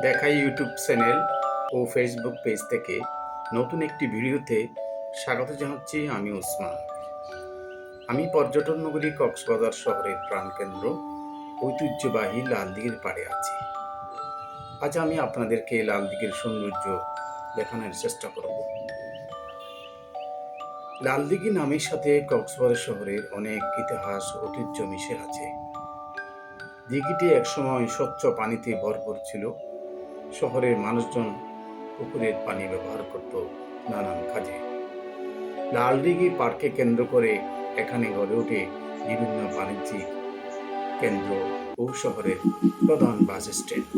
দেখাই YouTube channel ও Facebook page থেকে নতুন একটি ভিডিওতে স্বাগত জানাচ্ছি আমি ওসমান। আমি পর্যটন নগরী কক্সবাজার শহরের প্রাণকেন্দ্র ঐতিহ্যবাহী লালদিঘির পাড়ে আছি। আজ আমি আপনাদেরকে লালদিঘির সৌন্দর্য দেখানোর চেষ্টা করব। লালদিঘি নামের সাথে কক্সবাজার শহরের অনেক ইতিহাস, ঐতিহ্য মিশে আছে। দিঘিটি একসময় স্বচ্ছ পানিতে ভরপুর ছিল। শহরের মানুষজন পুকুরের পানি ব্যবহার করত নানান কাজে। লালদিঘি পার্কে কেন্দ্র করে এখানে গড়ে ওঠে বিভিন্ন বাণিজ্যিক কেন্দ্র ও শহরের প্রধান বাস স্ট্যান্ড।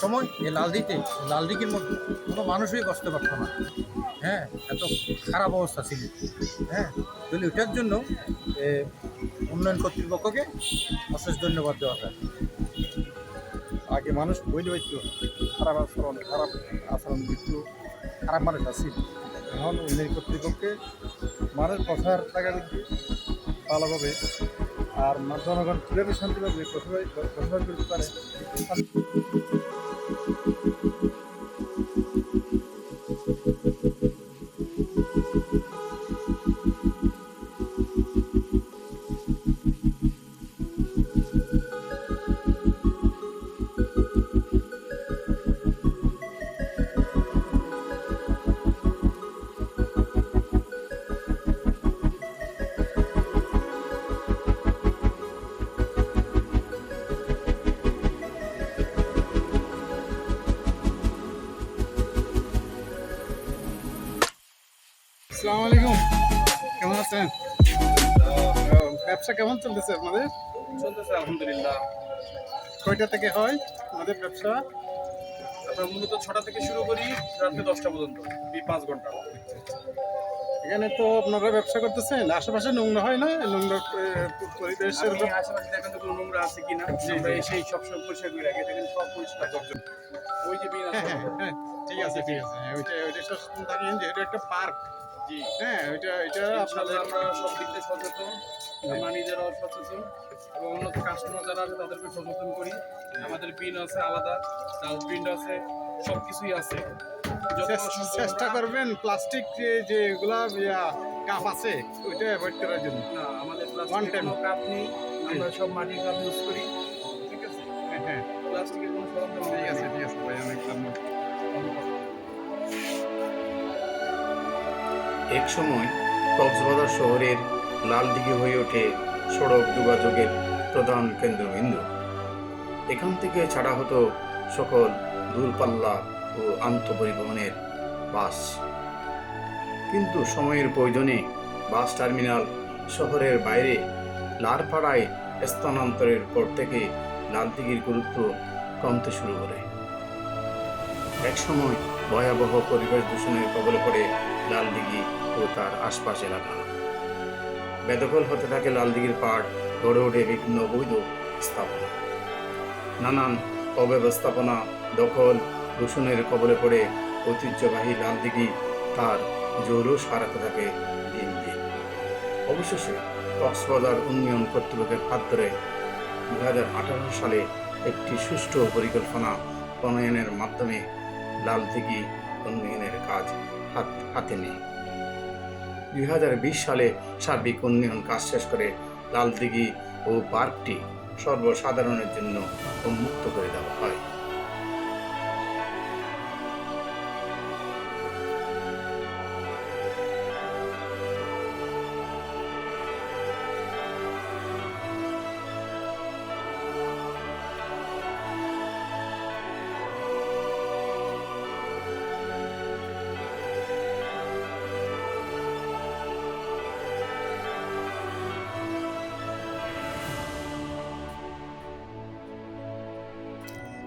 সময় এই লালদিতে লালদিঘির মধ্যে কোনো মানুষই বসতে পারতো না। হ্যাঁ এত খারাপ অবস্থা ছিল। হ্যাঁ তাহলে ওটার জন্য উন্নয়ন কর্তৃপক্ষকে অশেষ ধন্যবাদ দেওয়া যায়। আগে মানুষ বইলে হইতো খারাপ আচরণ খারাপ আচরণ কিন্তু খারাপ মানুষ আছিল এখন উন্নয়ন কর্তৃপক্ষে মানুষ বসার জায়গা দিচ্ছে ভালোভাবে আর জনগণ কীভাবে শান্তিভাবে বসবাস করতে পারে। Thank you. আসসালামু আলাইকুম। কেমন আছেন? ব্যবসা কেমন চলতেছে আপনাদের? চলতেছে আলহামদুলিল্লাহ। কয়টা থেকে হয় আমাদের ব্যবসা? আমরা মূলত ছটা থেকে শুরু করি রাত্রে দশটা পর্যন্ত এই পাঁচ ঘণ্টা। এখানে তো আপনারা ব্যবসা করতেছেন আশেপাশে নোংরা হয় না? নোংরা পরিবেশের আশেপাশে দেখেন তো কোনো নোংরা আছে কিনা? আমরা জি। এসেই সবসময় পরিষ্কার করে রাখি দেখেন সব পরিষ্কার। ওই যে বিন আছে। হ্যাঁ, হ্যাঁ, হ্যাঁ, ঠিক আছে ঠিক আছে। হ্যাঁ, ওইটা ওইটা সচেতন থাকেন যে এটা একটা পার্ক। জি। হ্যাঁ ওইটা এটা আপনাদের আমরা সব দিক দিয়ে সচেতন আমরা নিজেরাও সচেতন এবং অন্য কাস্টমার যারা আছে তাদেরকে সচেতন করি। আমাদের বিন আছে আলাদা ডাস্টবিন আছে সব কিছুই আছে। চেষ্টা করবেন প্লাস্টিক যে যেগুলা ইয়া, কাপ আছে ওইটা অ্যাভয়েড করার জন্য। না আমাদের কাপ নেই আমরা সব মাটির কাপ ইউজ করি ঠিক আছে? হ্যাঁ। প্লাস্টিকের কোনো সরঞ্জাম ঠিক আছে ঠিক আছে ভাই অনেক ধন্যবাদ এক সময় কক্সবাজার শহরের লাল লালদিঘি হয়ে ওঠে সড়ক যোগাযোগের প্রধান কেন্দ্রবিন্দু। এখান থেকে ছাড়া হতো সকল দূরপাল্লা ও আন্তঃপরিবহনের বাস। কিন্তু সময়ের প্রয়োজনে বাস টার্মিনাল শহরের বাইরে লারপাড়ায় স্থানান্তরের পর থেকে লালদিঘির গুরুত্ব কমতে শুরু করে। একসময় ভয়াবহ পরিবেশ দূষণের কবলে পড়ে লালদিঘি ও তার আশপাশ এলাকা। বেদখল হতে থাকে লালদিঘির পাড়, গড়ে ওঠে বিভিন্ন অবৈধ স্থাপনা। নানান অব্যবস্থাপনা দখল দূষণের কবলে পড়ে ঐতিহ্যবাহী লালদিঘি তার জৌলুস হারাতে থাকে দিন দিন। অবশেষে কক্সবাজার উন্নয়ন কর্তৃপক্ষের হাত ধরে দু হাজার আঠারো সালে একটি সুষ্ঠু পরিকল্পনা প্রণয়নের মাধ্যমে লালদিঘি উন্নয়নের কাজ হাত, হাতে নেয়। দুই হাজার বিশ সালে সার্বিক উন্নয়ন কাজ শেষ করে লালদিঘি ও পার্কটি সর্বসাধারণের জন্য উন্মুক্ত করে দেওয়া হয়।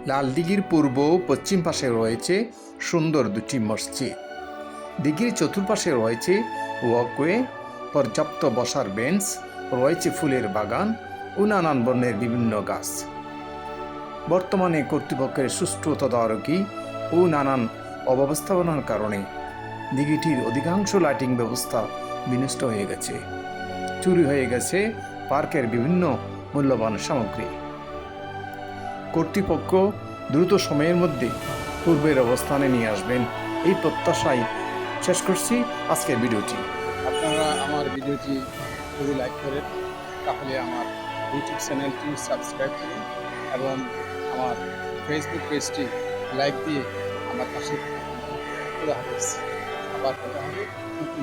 লাল দিঘির পূর্ব ও পশ্চিম পাশে রয়েছে সুন্দর দুটি মসজিদ। দিঘির চতুর্পাশে রয়েছে ওয়াকওয়ে পর্যাপ্ত বসার বেঞ্চ রয়েছে ফুলের বাগান ও নানান বর্ণের বিভিন্ন গাছ। বর্তমানে কর্তৃপক্ষের সুষ্ঠু তদারকি ও নানান অব্যবস্থাপনার কারণে দিঘিটির অধিকাংশ লাইটিং ব্যবস্থা বিনষ্ট হয়ে গেছে। চুরি হয়ে গেছে পার্কের বিভিন্ন মূল্যবান সামগ্রী। কর্তৃপক্ষ দ্রুত সময়ের মধ্যে পূর্বের অবস্থানে নিয়ে আসবেন এই প্রত্যাশায় শেষ করছি আজকের ভিডিওটি। আপনারা আমার ভিডিওটি যদি লাইক করেন, তাহলে আমার ইউটিউব চ্যানেলটি সাবস্ক্রাইব করুন এবং আমার ফেসবুক পেজটি লাইক দিয়ে আমার পাশে আবার কথা হবে নতুন